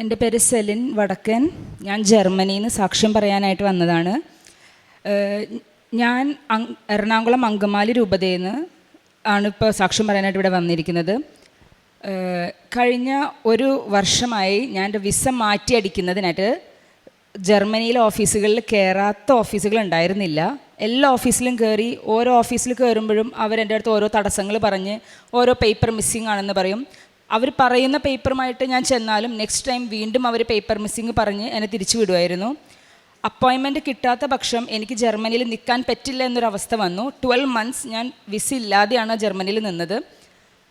എന്റെ പേര് സെലിൻ വടക്കൻ. ഞാൻ ജർമ്മനിയിൽ നിന്ന് സാക്ഷ്യം പറയാനായിട്ട് വന്നതാണ്. ഞാൻ എറണാകുളം അങ്കമാലി രൂപതയിൽ നിന്ന് ആണ് ഇപ്പോൾ സാക്ഷ്യം പറയാനായിട്ട് ഇവിടെ വന്നിരിക്കുന്നത്. കഴിഞ്ഞ ഒരു വർഷമായി ഞാൻ എന്റെ വിസ മാറ്റി അടിക്കുന്നതിനായിട്ട് ജർമ്മനിയിലെ ഓഫീസുകളിൽ കയറാത്ത ഓഫീസുകൾ ഉണ്ടായിരുന്നില്ല. എല്ലാ ഓഫീസിലും കയറി ഓരോ ഓഫീസിൽ കയറുമ്പോഴും അവരെന്റെ അടുത്ത് ഓരോ തടസ്സങ്ങൾ പറഞ്ഞ് ഓരോ പേപ്പർ മിസ്സിംഗ് ആണെന്ന് പറയും. അവർ പറയുന്ന പേപ്പറുമായിട്ട് ഞാൻ ചെന്നാലും നെക്സ്റ്റ് ടൈം വീണ്ടും അവർ പേപ്പർ മിസ്സിങ് പറഞ്ഞ് എന്നെ തിരിച്ചു വിടുമായിരുന്നു. അപ്പോയിൻമെന്റ് കിട്ടാത്ത പക്ഷം എനിക്ക് ജർമ്മനിയിൽ നിൽക്കാൻ പറ്റില്ല എന്നൊരവസ്ഥ വന്നു. ട്വൽവ് മന്ത്സ് ഞാൻ വിസ ഇല്ലാതെയാണ് ജർമ്മനിയിൽ നിന്നത്.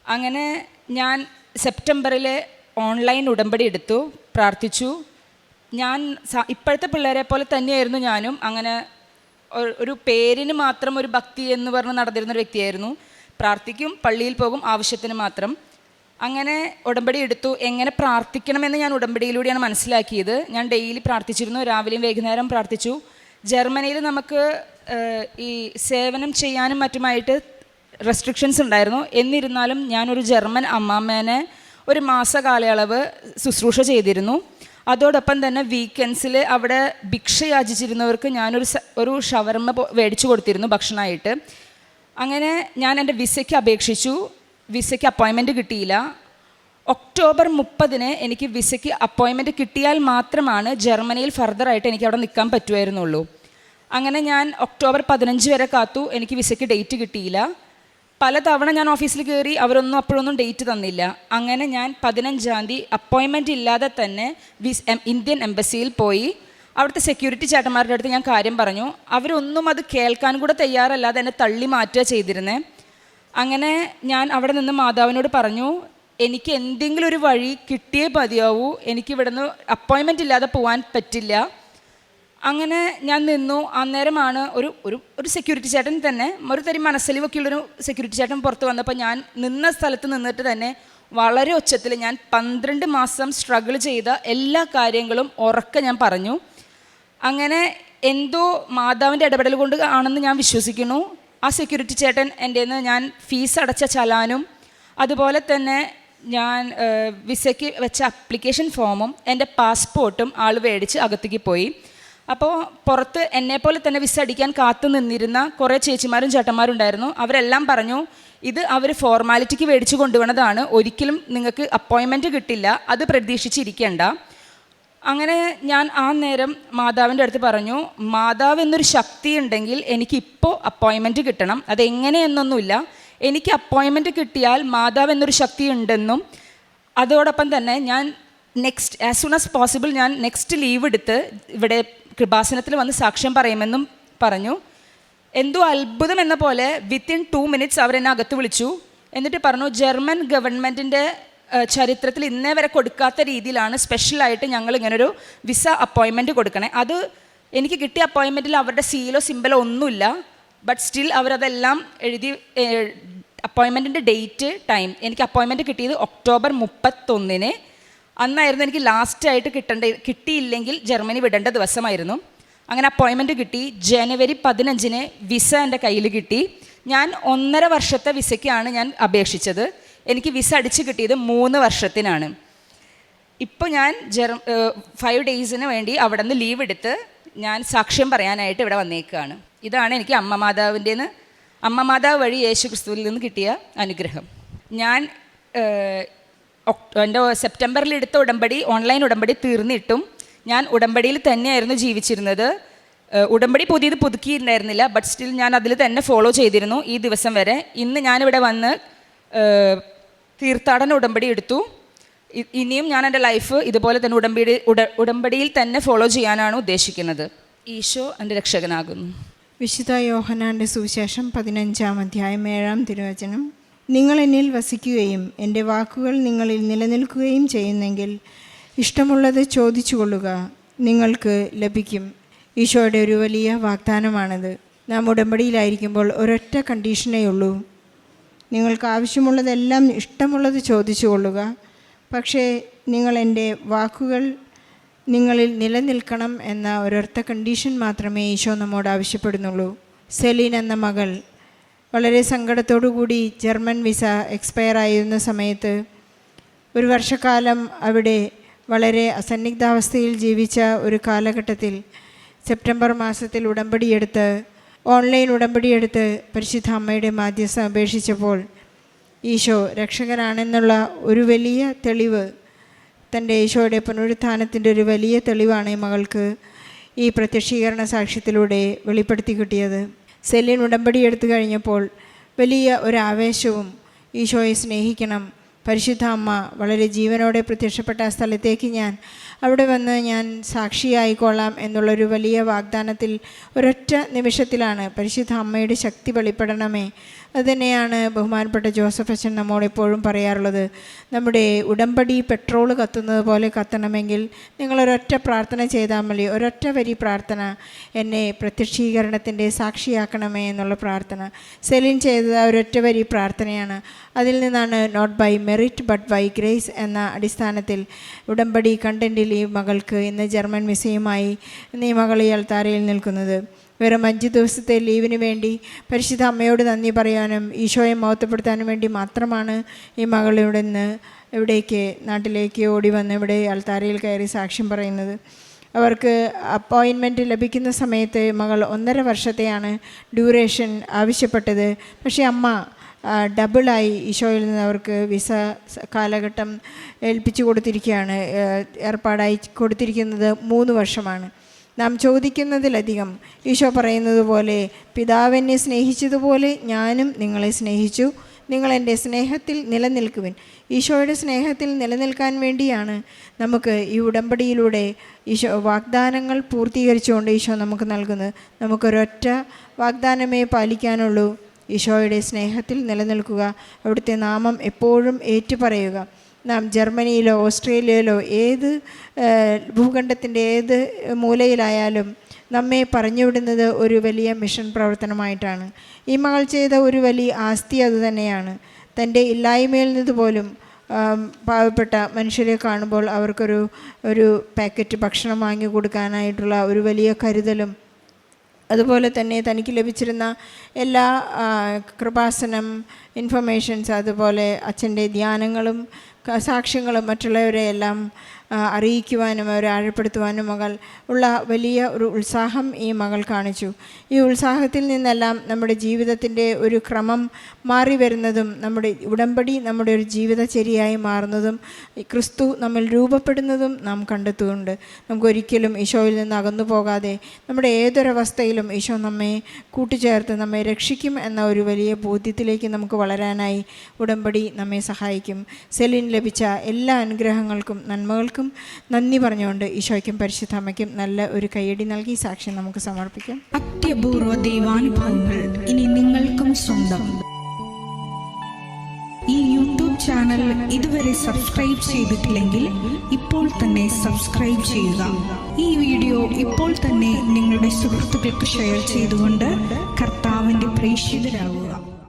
അങ്ങനെ ഞാൻ സെപ്റ്റംബറിലെ ഓൺലൈൻ ഉടമ്പടി എടുത്തു പ്രാർത്ഥിച്ചു. ഞാൻ ഇപ്പോഴത്തെ പിള്ളേരെ പോലെ തന്നെയായിരുന്നു ഞാനും. അങ്ങനെ ഒരു പേരിന് മാത്രം ഒരു ഭക്തി എന്ന് പറഞ്ഞ് നടന്നിരുന്ന ഒരു വ്യക്തിയായിരുന്നു. പ്രാർത്ഥിക്കും പള്ളിയിൽ പോകും ആവശ്യത്തിന് മാത്രം. അങ്ങനെ ഉടമ്പടി എടുത്തു. എങ്ങനെ പ്രാർത്ഥിക്കണമെന്ന് ഞാൻ ഉടമ്പടിയിലൂടെയാണ് മനസ്സിലാക്കിയത്. ഞാൻ ഡെയിലി പ്രാർത്ഥിച്ചിരുന്നു. രാവിലെയും വൈകുന്നേരം പ്രാർത്ഥിച്ചു. ജർമ്മനിയിൽ നമുക്ക് ഈ സേവനം ചെയ്യാനും മറ്റുമായിട്ട് റെസ്ട്രിക്ഷൻസ് ഉണ്ടായിരുന്നു. എന്നിരുന്നാലും ഞാനൊരു ജർമ്മൻ അമ്മാമ്മേനെ ഒരു മാസ കാലയളവ് ശുശ്രൂഷ ചെയ്തിരുന്നു. അതോടൊപ്പം തന്നെ വീക്കെൻഡ്സിൽ അവിടെ ഭിക്ഷ യാചിച്ചിരുന്നവർക്ക് ഞാനൊരു ഒരു ഷവർമ്മ മേടിച്ചു കൊടുത്തിരുന്നു ഭക്ഷണമായിട്ട്. അങ്ങനെ ഞാൻ എന്റെ വിസയ്ക്ക് അപേക്ഷിച്ചു. വിസയ്ക്ക് അപ്പോയിൻമെന്റ് കിട്ടിയില്ല. ഒക്ടോബർ മുപ്പതിന് എനിക്ക് വിസയ്ക്ക് അപ്പോയിൻമെന്റ് കിട്ടിയാൽ മാത്രമാണ് ജർമ്മനിയിൽ ഫർദറായിട്ട് എനിക്ക് അവിടെ നിൽക്കാൻ പറ്റുമായിരുന്നുള്ളൂ അങ്ങനെ ഞാൻ ഒക്ടോബർ പതിനഞ്ച് വരെ കാത്തു. എനിക്ക് വിസയ്ക്ക് ഡേറ്റ് കിട്ടിയില്ല. പലതവണ ഞാൻ ഓഫീസിൽ കയറി അവരൊന്നും അപ്പോഴൊന്നും ഡേറ്റ് തന്നില്ല. അങ്ങനെ ഞാൻ പതിനഞ്ചാം തീയതി അപ്പോയിൻമെന്റ് ഇല്ലാതെ തന്നെ വിസ് ഇന്ത്യൻ എംബസിയിൽ പോയി. അവിടുത്തെ സെക്യൂരിറ്റി ചേട്ടന്മാരുടെ അടുത്ത് ഞാൻ കാര്യം പറഞ്ഞു. അവരൊന്നും അത് കേൾക്കാൻ കൂടെ തയ്യാറല്ലാതെ എന്നെ തള്ളി മാറ്റുക ചെയ്തിരുന്നേ. അങ്ങനെ ഞാൻ അവിടെ നിന്ന് മാതാവിനോട് പറഞ്ഞു എനിക്ക് എന്തെങ്കിലും ഒരു വഴി കിട്ടിയേ മതിയാവൂ. എനിക്ക് ഇവിടുന്ന് അപ്പോയിൻമെന്റ് ഇല്ലാതെ പോകാൻ പറ്റില്ല. അങ്ങനെ ഞാൻ നിന്നു. അന്നേരമാണ് ഒരു ഒരു ഒരു സെക്യൂരിറ്റി ചേട്ടൻ തന്നെ ഒരു തരി മനസ്സലിവൊക്കെയുള്ളൊരു സെക്യൂരിറ്റി ചേട്ടൻ പുറത്ത് വന്നപ്പോൾ ഞാൻ നിന്ന സ്ഥലത്ത് നിന്നിട്ട് തന്നെ വളരെ ഉച്ചത്തിൽ ഞാൻ പന്ത്രണ്ട് മാസം സ്ട്രഗിൾ ചെയ്ത എല്ലാ കാര്യങ്ങളും ഉറക്കെ ഞാൻ പറഞ്ഞു. അങ്ങനെ എന്തോ മാതാവിന്റെ ഇടപെടൽ കൊണ്ട് ആണെന്ന് ഞാൻ വിശ്വസിക്കുന്നു. ആ സെക്യൂരിറ്റി ചേട്ടൻ എന്റെ ഞാൻ ഫീസ് അടച്ച ചലാനും അതുപോലെ തന്നെ ഞാൻ വിസയ്ക്ക് വെച്ച അപ്ലിക്കേഷൻ ഫോമും എന്റെ പാസ്പോർട്ടും ആൾ മേടിച്ച് അകത്തേക്ക് പോയി. അപ്പോൾ പുറത്ത് എന്നെപ്പോലെ തന്നെ വിസ അടിക്കാൻ കാത്തു നിന്നിരുന്ന കുറേ ചേച്ചിമാരും ചേട്ടന്മാരും ഉണ്ടായിരുന്നു. അവരെല്ലാം പറഞ്ഞു ഇത് അവർ ഫോർമാലിറ്റിക്ക് മേടിച്ച് കൊണ്ടുവന്നതാണ്. ഒരിക്കലും നിങ്ങൾക്ക് അപ്പോയിൻമെന്റ് കിട്ടില്ല. അത് പ്രതീക്ഷിച്ചിരിക്കേണ്ട. അങ്ങനെ ഞാൻ ആ നേരം മാതാവിന്റെ അടുത്ത് പറഞ്ഞു മാതാവ് എന്നൊരു ശക്തി ഉണ്ടെങ്കിൽ എനിക്ക് ഇപ്പോൾ അപ്പോയിൻമെന്റ് കിട്ടണം. അതെങ്ങനെയെന്നൊന്നുമില്ല. എനിക്ക് അപ്പോയിൻമെന്റ് കിട്ടിയാൽ മാതാവ് എന്നൊരു ശക്തി ഉണ്ടെന്നും അതോടൊപ്പം തന്നെ ഞാൻ next as soon as possible ഞാൻ നെക്സ്റ്റ് ലീവ് എടുത്ത് ഇവിടെ കൃപാസനത്തിൽ വന്ന് സാക്ഷ്യം പറയുമെന്നും പറഞ്ഞു. എന്തോ അത്ഭുതം എന്ന പോലെ വിത്തിൻ ടു മിനിറ്റ്സ് അവരെന്നെ അകത്ത് വിളിച്ചു. എന്നിട്ട് പറഞ്ഞു ജർമ്മൻ ഗവൺമെന്റിന്റെ ചരിത്രത്തിൽ ഇന്നേ വരെ കൊടുക്കാത്ത രീതിയിലാണ് സ്പെഷ്യലായിട്ട് ഞങ്ങൾ ഇങ്ങനൊരു വിസ അപ്പോയിൻമെന്റ് കൊടുക്കണേ. അത് എനിക്ക് കിട്ടിയ അപ്പോയിൻമെന്റിൽ അവരുടെ സീലോ സിമ്പലോ ഒന്നുമില്ല. ബട്ട് സ്റ്റിൽ അവരതെല്ലാം എഴുതി അപ്പോയിൻമെന്റിന്റെ ഡേറ്റ് ടൈം എനിക്ക് അപ്പോയിൻമെന്റ് കിട്ടിയത് ഒക്ടോബർ മുപ്പത്തൊന്നിന്. അന്നായിരുന്നു എനിക്ക് ലാസ്റ്റായിട്ട് കിട്ടേണ്ട കിട്ടിയില്ലെങ്കിൽ ജർമ്മനി വിടേണ്ട ദിവസമായിരുന്നു. അങ്ങനെ അപ്പോയിൻമെന്റ് കിട്ടി. ജനുവരി പതിനഞ്ചിന് വിസ എന്റെ കയ്യിൽ കിട്ടി. ഞാൻ ഒന്നര വർഷത്തെ വിസയ്ക്കാണ് ഞാൻ അപേക്ഷിച്ചത്. എനിക്ക് വിസ അടിച്ച് കിട്ടിയത് മൂന്ന് വർഷത്തിനാണ്. ഇപ്പോൾ ഞാൻ ജെർ ഫൈവ് ഡേയ്സിന് വേണ്ടി അവിടെ നിന്ന് ലീവ് എടുത്ത് ഞാൻ സാക്ഷ്യം പറയാനായിട്ട് ഇവിടെ വന്നേക്കുകയാണ് ഇതാണ് എനിക്ക് അമ്മ മാതാവിന്റെ അമ്മ മാതാവ് വഴി യേശു ക്രിസ്തുവിൽ നിന്ന് കിട്ടിയ അനുഗ്രഹം. ഞാൻ എന്റെ സെപ്റ്റംബറിൽ എടുത്ത ഉടമ്പടി ഓൺലൈൻ ഉടമ്പടി തീർന്നിട്ടും ഞാൻ ഉടമ്പടിയിൽ തന്നെയായിരുന്നു ജീവിച്ചിരുന്നത്. ഉടമ്പടി പുതിയത് പുതുക്കിയിട്ടുണ്ടായിരുന്നില്ല ബട്ട് സ്റ്റിൽ ഞാൻ അതിൽ തന്നെ ഫോളോ ചെയ്തിരുന്നു ഈ ദിവസം വരെ. ഇന്ന് ഞാനിവിടെ വന്ന് തീർത്ഥാടന ഉടമ്പടി എടുത്തു. ഇനിയും ഞാൻ എന്റെ ലൈഫ് ഇതുപോലെ തന്നെ ഉടമ്പടി ഉട ഉടമ്പടിയിൽ തന്നെ ഫോളോ ചെയ്യാനാണ് ഉദ്ദേശിക്കുന്നത്. ഈശോ എന്റെ രക്ഷകനാകുന്നു. വിശുദ്ധ യോഹനാന്റെ സുവിശേഷം പതിനഞ്ചാം അധ്യായം ഏഴാം തിരുവചനം. നിങ്ങൾ എന്നിൽ വസിക്കുകയും എന്റെ വാക്കുകൾ നിങ്ങളിൽ നിലനിൽക്കുകയും ചെയ്യുന്നെങ്കിൽ ഇഷ്ടമുള്ളത് ചോദിച്ചു കൊള്ളുക നിങ്ങൾക്ക് ലഭിക്കും. ഈശോയുടെ ഒരു വലിയ വാഗ്ദാനമാണത്. നാം ഉടമ്പടിയിലായിരിക്കുമ്പോൾ ഒരൊറ്റ കണ്ടീഷനേ ഉള്ളൂ നിങ്ങൾക്ക് ആവശ്യമുള്ളതെല്ലാം ഇഷ്ടമുള്ളത് ചോദിച്ചു കൊള്ളുക പക്ഷേ നിങ്ങൾ എന്റെ വാക്കുകൾ നിങ്ങളിൽ നിലനിൽക്കണം എന്ന ഒരൊറ്റ കണ്ടീഷൻ മാത്രമേ ഈശോ നമ്മോട് ആവശ്യപ്പെടുന്നുള്ളൂ. സെലീൻ എന്ന മകൾ വളരെ കൂടി ജർമ്മൻ വിസ എക്സ്പയർ ആയിരുന്ന സമയത്ത് ഒരു വർഷക്കാലം അവിടെ വളരെ അസന്നിഗ്ധാവസ്ഥയിൽ ജീവിച്ച ഒരു കാലഘട്ടത്തിൽ സെപ്റ്റംബർ മാസത്തിൽ ഉടമ്പടിയെടുത്ത് ഓൺലൈൻ ഉടമ്പടിയെടുത്ത് പരിശുദ്ധ അമ്മയുടെ മാധ്യസ്ഥം അപേക്ഷിച്ചപ്പോൾ ഈശോ രക്ഷകനാണെന്നുള്ള ഒരു വലിയ തെളിവ് തന്റെ ഈശോയുടെ പുനരുത്ഥാനത്തിന്റെ ഒരു വലിയ തെളിവാണ് മകൾക്ക് ഈ പ്രത്യക്ഷീകരണ സാക്ഷ്യത്തിലൂടെ വെളിപ്പെടുത്തി കിട്ടിയത്. സെല്ലിൻ ഉടമ്പടി എടുത്തു കഴിഞ്ഞപ്പോൾ വലിയ ഒരു ആവേശവും ഈശോയെ സ്നേഹിക്കണം പരിശുദ്ധ അമ്മ വളരെ ജീവനോടെ പ്രത്യക്ഷപ്പെട്ട ആ സ്ഥലത്തേക്ക് ഞാൻ അവിടെ വന്ന് ഞാൻ സാക്ഷിയായിക്കൊള്ളാം എന്നുള്ളൊരു വലിയ വാഗ്ദാനത്തിൽ ഒരൊറ്റ നിമിഷത്തിലാണ് പരിശുദ്ധ അമ്മയുടെ ശക്തി വെളിപ്പെടണമേ. അതുതന്നെയാണ് ബഹുമാനപ്പെട്ട ജോസഫ് അച്ഛൻ നമ്മോട് എപ്പോഴും പറയാറുള്ളത്. നമ്മുടെ ഉടമ്പടി പെട്രോൾ കത്തുന്നത് പോലെ കത്തണമെങ്കിൽ നിങ്ങളൊരൊറ്റ പ്രാർത്ഥന ചെയ്താൽ മതി. ഒരൊറ്റ വരി പ്രാർത്ഥന എന്നെ പ്രത്യക്ഷീകരണത്തിന്റെ സാക്ഷിയാക്കണമേ എന്നുള്ള പ്രാർത്ഥന. സെലിൻ ചെയ്തത് ഒരൊറ്റ വരി പ്രാർത്ഥനയാണ്. അതിൽ നിന്നാണ് not by merit but by grace എന്ന അടിസ്ഥാനത്തിൽ ഉടമ്പടി കണ്ടന്റിൽ ഈ മകൾക്ക് ഇന്ന് ജർമ്മൻ മിസയുമായി നീ മകളിയാൽ താരയിൽ നിൽക്കുന്നത്. വെറും അഞ്ച് ദിവസത്തെ ലീവിന് വേണ്ടി പരിശുദ്ധ അമ്മയോട് നന്ദി പറയാനും ഈശോയെ മഹത്വപ്പെടുത്താനും വേണ്ടി മാത്രമാണ് ഈ മകൾ ഇവിടെ നിന്ന് ഇവിടേക്ക് നാട്ടിലേക്ക് ഓടി വന്ന് ഇവിടെ അൾത്താരയിൽ കയറി സാക്ഷ്യം പറയുന്നത്. അവർക്ക് അപ്പോയിൻമെന്റ് ലഭിക്കുന്ന സമയത്ത് മകൾ ഒന്നര വർഷത്തെയാണ് ഡ്യൂറേഷൻ ആവശ്യപ്പെട്ടത്. പക്ഷേ അമ്മ ഡബിളായി ഈശോയിൽ നിന്ന് അവർക്ക് വിസ കാലഘട്ടം ഏൽപ്പിച്ചു കൊടുത്തിരിക്കുകയാണ്. ഏർപ്പാടായി കൊടുത്തിരിക്കുന്നത് മൂന്ന് വർഷമാണ്. നാം ചോദിക്കുന്നതിലധികം. ഈശോ പറയുന്നത് പോലെ പിതാവെന്നെ സ്നേഹിച്ചതുപോലെ ഞാനും നിങ്ങളെ സ്നേഹിച്ചു. നിങ്ങൾ എന്റെ സ്നേഹത്തിൽ നിലനിൽക്കുവിൻ. ഈശോയുടെ സ്നേഹത്തിൽ നിലനിൽക്കാൻ വേണ്ടിയാണ് നമുക്ക് ഈ ഉടമ്പടിയിലൂടെ ഈശോ വാഗ്ദാനങ്ങൾ പൂർത്തീകരിച്ചുകൊണ്ട് ഈശോ നമുക്ക് നൽകുന്നത്. നമുക്കൊരൊറ്റ വാഗ്ദാനമേ പാലിക്കാനുള്ളൂ. ഈശോയുടെ സ്നേഹത്തിൽ നിലനിൽക്കുക. അവിടുത്തെ നാമം എപ്പോഴും ഏറ്റുപറയുക. നാം ജർമ്മനിയിലോ ഓസ്ട്രേലിയയിലോ ഏത് ഭൂഖണ്ഡത്തിന്റെ ഏത് മൂലയിലായാലും നമ്മെ പറഞ്ഞുവിടുന്നത് ഒരു വലിയ മിഷൻ പ്രവർത്തനമായിട്ടാണ്. ഈ മകൾ ചെയ്ത ഒരു വലിയ ആസ്തി അതുതന്നെയാണ് തന്റെ ഇല്ലായ്മയിൽ നിന്ന് പോലും പാവപ്പെട്ട മനുഷ്യരെ കാണുമ്പോൾ അവർക്കൊരു ഒരു പാക്കറ്റ് ഭക്ഷണം വാങ്ങി കൊടുക്കാനായിട്ടുള്ള ഒരു വലിയ കരുതലും അതുപോലെ തന്നെ തനിക്ക് ലഭിച്ചിരുന്ന എല്ലാ കൃപാസനം ഇൻഫർമേഷൻസ് അതുപോലെ അച്ഛന്റെ ധ്യാനങ്ങളും സാക്ഷ്യങ്ങളും മറ്റുള്ളവരെ എല്ലാം ആ, അറിയിക്കുവാനും അവരെ ആഴപ്പെടുത്തുവാനും മകൾ ഉള്ള വലിയ ഒരു ഉത്സാഹം ഈ മകൾ കാണിച്ചു. ഈ ഉത്സാഹത്തിൽ നിന്നെല്ലാം നമ്മുടെ ജീവിതത്തിന്റെ ഒരു ക്രമം മാറി വരുന്നതും നമ്മുടെ ഉടമ്പടി നമ്മുടെ ഒരു ജീവിതചര്യയായി മാറുന്നതും ക്രിസ്തു നമ്മൾ രൂപപ്പെടുന്നതും നാം കണ്ടെത്തുന്നുണ്ട്. നമുക്കൊരിക്കലും ഈശോയിൽ നിന്ന് അകന്നു പോകാതെ നമ്മുടെ ഏതൊരവസ്ഥയിലും ഈശോ നമ്മെ കൂട്ടിച്ചേർത്ത് നമ്മെ രക്ഷിക്കും എന്ന ഒരു വലിയ ബോധ്യത്തിലേക്ക് നമുക്ക് വളരാനായി ഉടമ്പടി നമ്മെ സഹായിക്കും. സെലിൻ ലഭിച്ച എല്ലാ അനുഗ്രഹങ്ങൾക്കും നന്മകൾക്കും നന്ദി പറഞ്ഞുകൊണ്ട് ഈശോയ്ക്കും പരിശുദ്ധാമയ്ക്കും നല്ല ഒരു കൈയടി നൽകി സാക്ഷ്യം നമുക്ക് സമർപ്പിക്കാം. അത്യപൂർവ ദൈവാനുഭവങ്ങൾ ഇനി നിങ്ങൾക്കും സ്വന്തം. ഈ യൂട്യൂബ് ചാനൽ ഇതുവരെ സബ്സ്ക്രൈബ് ചെയ്തിട്ടില്ലെങ്കിൽ ഇപ്പോൾ തന്നെ സബ്സ്ക്രൈബ് ചെയ്യുക. ഈ വീഡിയോ ഇപ്പോൾ തന്നെ നിങ്ങളുടെ സുഹൃത്തുക്കൾക്ക് ഷെയർ ചെയ്തുകൊണ്ട് കർത്താവിന്റെ പ്രേക്ഷിതരാകുക.